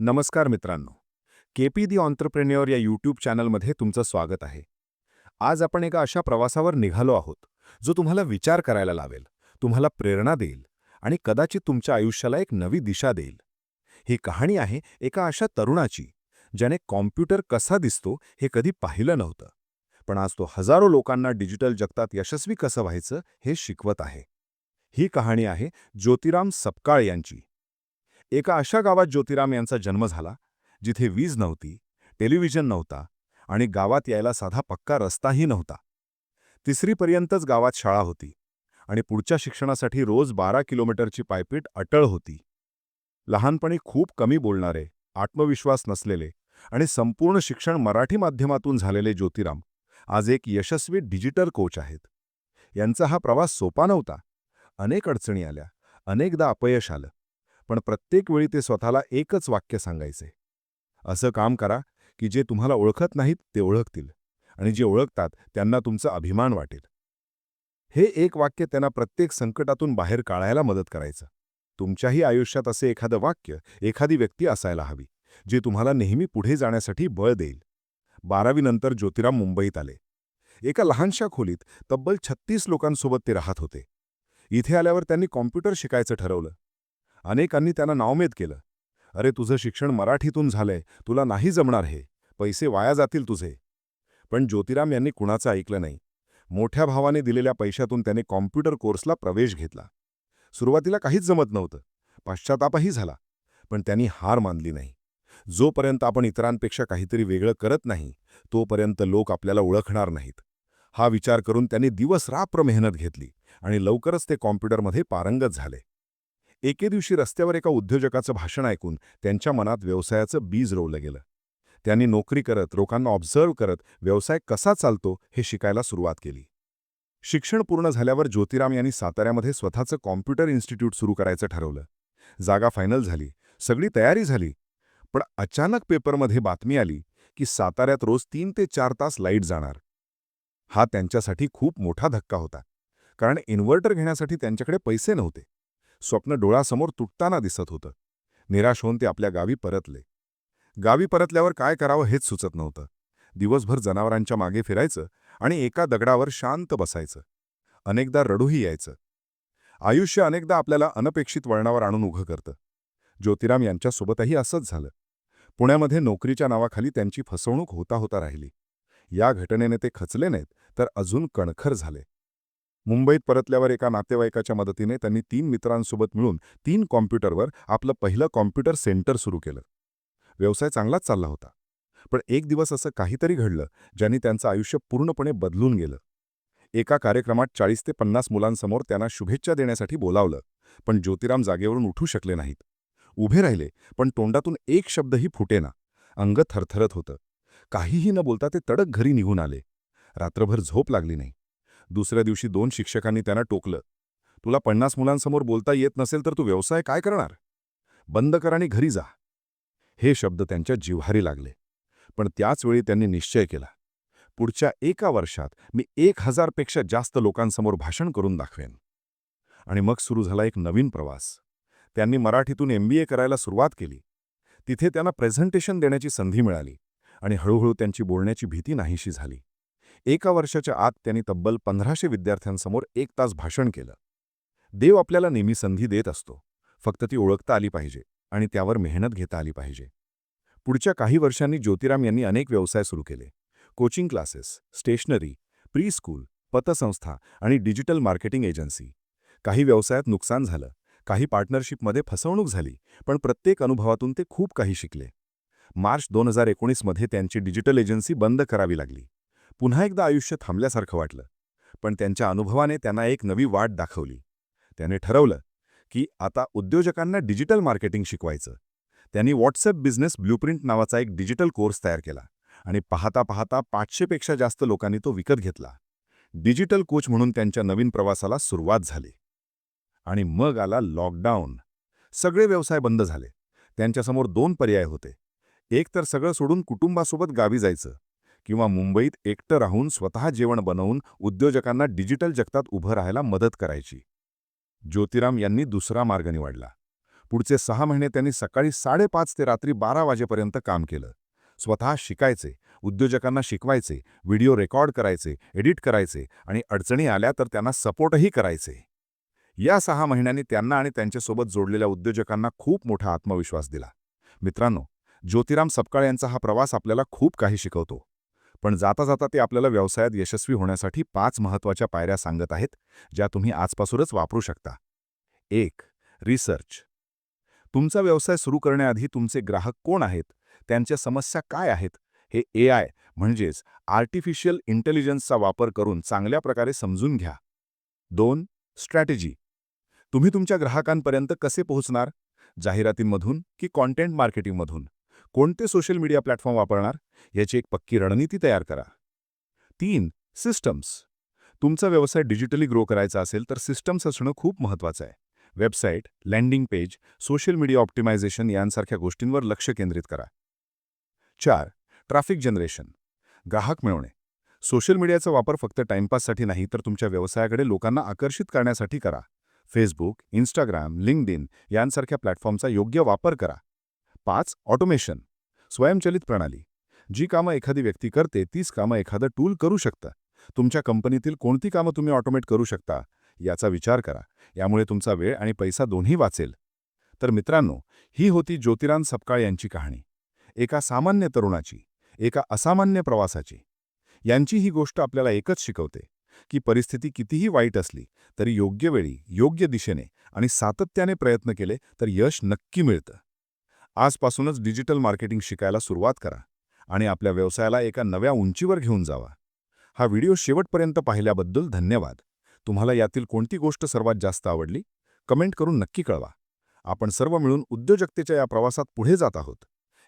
नमस्कार मित्रांनो. के पी दी ऑन्टरप्रेन्युअर या यूट्यूब चॅनलमध्ये तुमचं स्वागत आहे. आज आपण एका अशा प्रवासावर निघालो आहोत जो तुम्हाला विचार करायला लावेल तुम्हाला प्रेरणा देईल आणि कदाचित तुमच्या आयुष्याला एक नवी दिशा देईल. ही कहाणी आहे एका अशा तरुणाची ज्याने कॉम्प्युटर कसा दिसतो हे कधी पाहिलं नव्हतं पण आज तो हजारो लोकांना डिजिटल जगतात यशस्वी कसं व्हायचं हे शिकवत आहे. ही कहाणी आहे ज्योतिराम सपकाळ यांची. एका अशा गावात ज्योतिराम यांचा जन्म झाला जिथे वीज नव्हती टेलिव्हिजन नव्हता आणि गावात यायला साधा पक्का रस्ताही नव्हता. तिसरीपर्यंतच गावात शाळा होती आणि पुढच्या शिक्षणासाठी रोज बारा किलोमीटरची पायपीट अटळ होती. लहानपणी खूप कमी बोलणारे आत्मविश्वास नसलेले आणि संपूर्ण शिक्षण मराठी माध्यमातून झालेले ज्योतिराम आज एक यशस्वी डिजिटल कोच आहेत. यांचा हा प्रवास सोपा नव्हता. अनेक अडचणी आल्या अनेकदा अपयश आलं. पण प्रत्येक वेळी ते स्वतःला एकच वाक्य सांगायचे. असं काम करा की जे तुम्हाला ओळखत नाहीत ते ओळखतील आणि जे ओळखतात त्यांना तुमचा अभिमान वाटेल. हे एक वाक्य त्यांना प्रत्येक संकटातून बाहेर काढायला मदत करायचं. तुमच्याही आयुष्यात असे एखादं वाक्य एखादी व्यक्ती असायला हवी जे तुम्हाला नेहमी पुढे जाण्यासाठी बळ देईल. बारावीनंतर ज्योतिराम मुंबईत आले. एका लहानशा खोलीत तब्बल छत्तीस लोकांसोबत ते राहत होते. इथे आल्यावर त्यांनी कॉम्प्युटर शिकायचं ठरवलं. अनेकांनी त्यांना नावमेद केलं. अरे तुझं शिक्षण मराठीतून झालंय. तुला नाही जमणार हे. पैसे वाया जातील तुझे. पण ज्योतिराम यांनी कुणाचं ऐकलं नाही. मोठ्या भावाने दिलेल्या पैशातून त्याने कॉम्प्युटर कोर्सला प्रवेश घेतला. सुरुवातीला काहीच जमत नव्हतं. पश्चातापही झाला. पण त्यांनी हार मानली नाही. जोपर्यंत आपण इतरांपेक्षा काहीतरी वेगळं करत नाही तोपर्यंत लोक आपल्याला ओळखणार नाहीत. हा विचार करून त्यांनी दिवस रात्र मेहनत घेतली आणि लवकरच ते कॉम्प्युटरमध्ये पारंगत झाले. एके दिवशी रस्त्यावर एका उद्योजकाचं भाषण ऐकून त्यांच्या मनात व्यवसायाचं बीज रोवलं गेलं. त्यांनी नोकरी करत लोकांना ऑब्झर्व करत व्यवसाय कसा चालतो हे शिकायला सुरुवात केली. शिक्षण पूर्ण झाल्यावर ज्योतिराम यांनी साताऱ्यामध्ये स्वतःचं कॉम्प्युटर इन्स्टिट्यूट सुरू करायचं ठरवलं. जागा फायनल झाली. सगळी तयारी झाली. पण अचानक पेपरमध्ये बातमी आली की साताऱ्यात रोज तीन ते चार तास लाइट जाणार. हा त्यांच्यासाठी खूप मोठा धक्का होता. कारण इन्व्हर्टर घेण्यासाठी त्यांच्याकडे पैसे नव्हते. स्वप्न डोळ्यासमोर तुटताना दिसत होतं. निराश होऊन ते आपल्या गावी परतले. गावी परतल्यावर काय करावं हेच सुचत नव्हतं. दिवसभर जनावरांच्या मागे फिरायचं आणि एका दगडावर शांत बसायचं. अनेकदा रडूही यायचं. आयुष्य अनेकदा आपल्याला अनपेक्षित वळणावर आणून उभं करतं. ज्योतिराम यांच्यासोबतही असंच झालं. पुण्यामध्ये नोकरीच्या नावाखाली त्यांची फसवणूक होता होता राहिली. या घटनेने ते खचले नाहीत तर अजून कणखर झाले. मुंबईत परतल्यावर एका नातेवाईकाच्या मदतीने त्यांनी तीन मित्रांसोबत मिळून तीन कॉम्प्युटरवर आपलं पहिलं कॉम्प्युटर सेंटर सुरू केलं. व्यवसाय चांगलाच चालला होता. पण एक दिवस असं काहीतरी घडलं ज्यांनी त्यांचं आयुष्य पूर्णपणे बदलून गेलं. एका कार्यक्रमात चाळीस ते पन्नास मुलांसमोर त्यांना शुभेच्छा देण्यासाठी बोलावलं पण ज्योतिराम जागेवरून उठू शकले नाहीत. उभे राहिले पण तोंडातून एक शब्दही फुटेना. अंग थरथरत होतं. काहीही न बोलता ते तडक घरी निघून आले. रात्रभर झोप लागली नाही. दुसऱ्या दिवशी दोन शिक्षकांनी त्यांना टोकलं. तुला पन्नास मुलांसमोर बोलता येत नसेल तर तू व्यवसाय काय करणार? बंद कर आणि घरी जा. हे शब्द त्यांच्या जिव्हारी लागले. पण त्याचवेळी त्यांनी निश्चय केला. पुढच्या एका वर्षात मी एक हजारपेक्षा जास्त लोकांसमोर भाषण करून दाखवेन. आणि मग सुरू झाला एक नवीन प्रवास. त्यांनी मराठीतून एम करायला सुरुवात केली. तिथे त्यांना प्रेझेंटेशन देण्याची संधी मिळाली आणि हळूहळू त्यांची बोलण्याची भीती नाहीशी झाली. एका वर्षाच्या आत त्यांनी तब्बल पंधराशे विद्यार्थ्यांसमोर एक तास भाषण केलं. देव आपल्याला नेहमी संधी देत असतो. फक्त ती ओळखता आली पाहिजे आणि त्यावर मेहनत घेता आली पाहिजे. पुढच्या काही वर्षांनी ज्योतिराम यांनी अनेक व्यवसाय सुरू केले. Coaching classes stationery pre school पतसंस्था आणि डिजिटल मार्केटिंग एजन्सी. काही व्यवसायात नुकसान झालं काही पार्टनरशिपमध्ये फसवणूक झाली पण प्रत्येक अनुभवातून ते खूप काही शिकले. मार्च दोन हजार एकोणीसमध्ये त्यांची डिजिटल एजन्सी बंद करावी लागली. पुन्हा एकदा आयुष्य थांबल्यासारखं वाटलं. पण त्यांच्या अनुभवाने त्यांना एक नवी वाट दाखवली. त्याने ठरवलं की आता उद्योजकांना डिजिटल मार्केटिंग शिकवायचं. त्यांनी व्हॉट्सअप बिझनेस ब्लूप्रिंट नावाचा एक डिजिटल कोर्स तयार केला आणि पाहता पाहता पाचशेपेक्षा जास्त लोकांनी तो विकत घेतला. डिजिटल कोच म्हणून त्यांच्या नवीन प्रवासाला सुरुवात झाली. आणि मग आला लॉकडाऊन. सगळे व्यवसाय बंद झाले. त्यांच्यासमोर दोन पर्याय होते. एक तर सगळं सोडून कुटुंबासोबत गावी जायचं. किंवा मुंबईत एकटं राहून स्वतः जेवण बनवून उद्योजकांना डिजिटल जगतात उभं राहायला मदत करायची. ज्योतिराम यांनी दुसरा मार्ग निवडला. पुढचे सहा महिने त्यांनी सकाळी साडेपाच ते रात्री बारा वाजेपर्यंत काम केलं. स्वतः शिकायचे उद्योजकांना शिकवायचे व्हिडिओ रेकॉर्ड करायचे एडिट करायचे आणि अडचणी आल्या तर त्यांना सपोर्टही करायचे. या सहा महिन्यांनी त्यांना आणि त्यांच्यासोबत जोडलेल्या उद्योजकांना खूप मोठा आत्मविश्वास दिला. मित्रांनो ज्योतिराम सपकाळ यांचा हा प्रवास आपल्याला खूप काही शिकवतो. पण जाता जाता ते आपल्याला व्यवसायात यशस्वी होण्यासाठी पाच महत्त्वाच्या पायऱ्या सांगत आहेत ज्या तुम्ही आजपासूनच वापरू शकता. एक रिसर्च. तुमचा व्यवसाय सुरू करण्याआधी तुमचे ग्राहक कोण आहेत? त्यांच्या समस्या काय आहेत? हे ए आय म्हणजेच आर्टिफिशियल इंटेलिजन्सचा वापर करून चांगल्या प्रकारे समजून घ्या. दोन स्ट्रॅटेजी. तुम्ही तुमच्या ग्राहकांपर्यंत कसे पोहोचणार? जाहिरातींमधून की कॉन्टेंट मार्केटिंगमधून? कोणते सोशल मीडिया प्लॅटफॉर्म वापरणार याची एक पक्की रणनीती तयार करा. तीन सिस्टम्स. तुमचा व्यवसाय डिजिटली ग्रो करायचा असेल तर सिस्टम्स असणं खूप महत्त्वाचं आहे. Website landing page social media optimisation यांसारख्या गोष्टींवर लक्ष केंद्रित करा. चार ट्रॅफिक जनरेशन. ग्राहक मिळवणे. सोशल मीडियाचा वापर फक्त टाइमपाससाठी नाही तर तुमच्या व्यवसायाकडे लोकांना आकर्षित करण्यासाठी करा. फेसबुक इंस्टाग्राम लिंकडिन यांसारख्या प्लॅटफॉर्मचा योग्य वापर करा. पाच ऑटोमेशन स्वयंचलित प्रणाली. जी कामं एखादी व्यक्ती करते तीच कामं एखादं टूल करू शकतं. तुमच्या कंपनीतील कोणती कामं तुम्ही ऑटोमेट करू शकता याचा विचार करा. यामुळे तुमचा वेळ आणि पैसा दोन्ही वाचेल. तर मित्रांनो ही होती ज्योतिराम सपकाळ यांची कहाणी. एका सामान्य तरुणाची एका असामान्य प्रवासाची. यांची ही गोष्ट आपल्याला एकच शिकवते की परिस्थिती कितीही वाईट असली तरी योग्य वेळी योग्य दिशेने आणि सातत्याने प्रयत्न केले तर यश नक्की मिळतं. आजपासूनच डिजिटल मार्केटिंग शिकायला सुरुवात करा आणि आपल्या व्यवसायाला एका नव्या उंचीवर घेऊन जावा. हा व्हिडिओ शेवटपर्यंत पाहिल्याबद्दल धन्यवाद. तुम्हाला यातील कोणती गोष्ट सर्वात जास्त आवडली? कमेंट करून नक्की कळवा. आपण सर्व मिळून उद्योजकतेच्या या प्रवासात पुढे जात आहोत.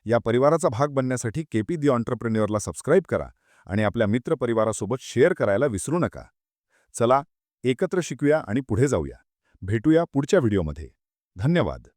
या परिवाराचा भाग बनण्यासाठी केपी दी ऑन्टरप्रेन्युअरला सबस्क्राईब करा आणि आपल्या मित्रपरिवारासोबत शेअर करायला विसरू नका. चला एकत्र शिकूया आणि पुढे जाऊया. भेटूया पुढच्या व्हिडिओमध्ये. धन्यवाद.